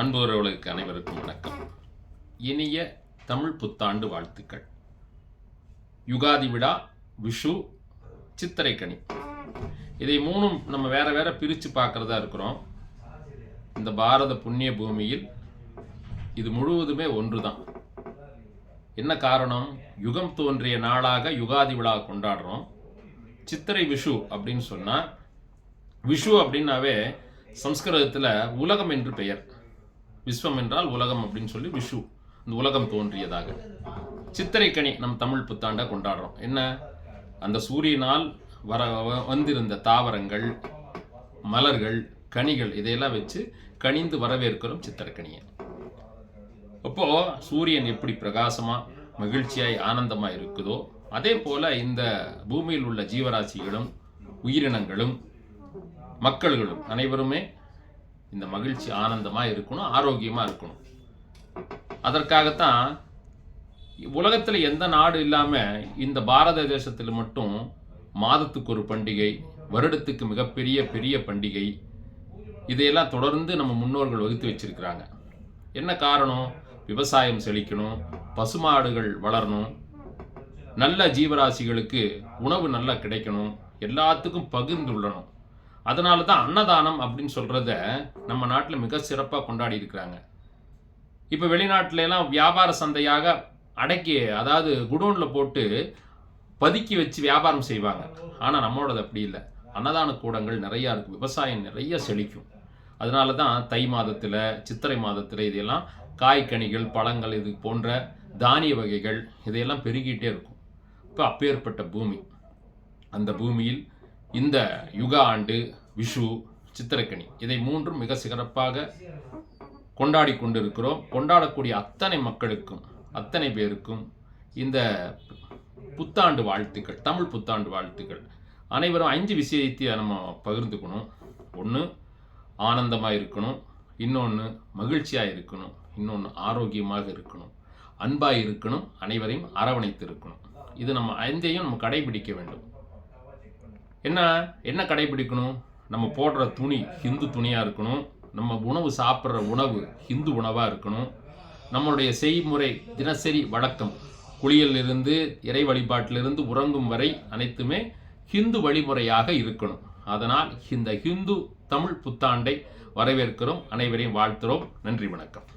அன்புறவர்களுக்கு அனைவருக்கும் வணக்கம். இனிய தமிழ் புத்தாண்டு வாழ்த்துக்கள். யுகாதி விழா விஷு சித்திரைக்கனி இதை மூணும் நம்ம வேற வேற பிரித்து பார்க்குறதா இருக்கிறோம். இந்த பாரத புண்ணிய பூமியில் இது முழுவதுமே ஒன்று தான் என்ன காரணம்? யுகம் தோன்றிய நாளாக யுகாதி விழா கொண்டாடுறோம். சித்திரை விஷு அப்படின்னு சொன்னால் விஷு அப்படின்னாவே சம்ஸ்கிருதத்தில் உலகம் என்று பெயர். விஸ்வம் என்றால் உலகம் அப்படின்னு சொல்லி விஷு இந்த உலகம் தோன்றியதாக. சித்திரைக்கனி நம் தமிழ் புத்தாண்டை கொண்டாடுறோம். என்ன? அந்த சூரியனால் வர வ- வந்திருந்த தாவரங்கள் மலர்கள் கனிகள் இதையெல்லாம் வச்சு கனிந்து வரவேற்கிறோம் சித்திரக்கணியை அப்போ சூரியன் எப்படி பிரகாசமாக மகிழ்ச்சியாய் ஆனந்தமாக இருக்குதோ அதே போல் இந்த பூமியில் உள்ள ஜீவராசிகளும் உயிரினங்களும் மக்கள்களும் அனைவருமே இந்த மகிழ்ச்சி ஆனந்தமாக இருக்கணும் ஆரோக்கியமாக இருக்கணும். அதற்காகத்தான் உலகத்தில் எந்த நாடு இல்லாமல் இந்த பாரத தேசத்தில் மட்டும் மாதத்துக்கு ஒரு பண்டிகை வருடத்துக்கு மிகப்பெரிய பெரிய பண்டிகை இதையெல்லாம் தொடர்ந்து நம்ம முன்னோர்கள் வகுத்து வச்சிருக்கிறாங்க. என்ன காரணம்? விவசாயம் செழிக்கணும் பசுமாடுகள் வளரணும் நல்ல ஜீவராசிகளுக்கு உணவு நல்லா கிடைக்கணும் எல்லாத்துக்கும் பகிர்ந்துள்ளணும் அதனால தான் அன்னதானம் அப்படின்னு சொல்கிறத நம்ம நாட்டில் மிக சிறப்பாக கொண்டாடி இருக்கிறாங்க. இப்போ வெளிநாட்டிலலாம் வியாபார சந்தையாக அடக்கி அதாவது குடோனில் போட்டு பதுக்கி வச்சு வியாபாரம் செய்வாங்க. ஆனால் நம்மளோடது அப்படி இல்லை. அன்னதான கூடங்கள் நிறையா இருக்குது விவசாயம் நிறைய செழிக்கும். அதனால தான் தை மாதத்தில் சித்திரை மாதத்தில் இதெல்லாம் காய்கனிகள் பழங்கள் இது போன்ற தானிய வகைகள் இதையெல்லாம் பெருகிட்டே இருக்கும். இப்போ அப்பேற்பட்ட பூமி. அந்த பூமியில் இந்த யுக ஆண்டு விஷு சித்திரக்கனி இதை மூன்றும் மிக சிறப்பாக கொண்டாடி கொண்டிருக்கிறோம். கொண்டாடக்கூடிய அத்தனை மக்களுக்கும் அத்தனை பேருக்கும் இந்த புத்தாண்டு வாழ்த்துக்கள் தமிழ் புத்தாண்டு வாழ்த்துக்கள். அனைவரும் அஞ்சு விஷயத்தை நம்ம பகிர்ந்துக்கணும். ஒன்று ஆனந்தமாக இருக்கணும். இன்னொன்று மகிழ்ச்சியாக இருக்கணும். இன்னொன்று ஆரோக்கியமாக இருக்கணும். அன்பாக இருக்கணும். அனைவரையும் அரவணைத்து இருக்கணும். இது நம்ம ஐந்தையும் நம்ம கடைபிடிக்க வேண்டும். என்ன என்ன கடைபிடிக்கணும்? நம்ம போடுற துணி ஹிந்து துணியாக இருக்கணும். நம்ம உணவு சாப்பிட்ற உணவு ஹிந்து உணவாக இருக்கணும். நம்மளுடைய செய்முறை தினசரி வழக்கம். குளியலிருந்து இறை வழிபாட்டிலிருந்து உறங்கும் வரை அனைத்துமே ஹிந்து வழிமுறையாக இருக்கணும். அதனால் இந்த ஹிந்து தமிழ் புத்தாண்டை வரவேற்கிறோம். அனைவரையும் வாழ்த்துறோம். நன்றி வணக்கம்.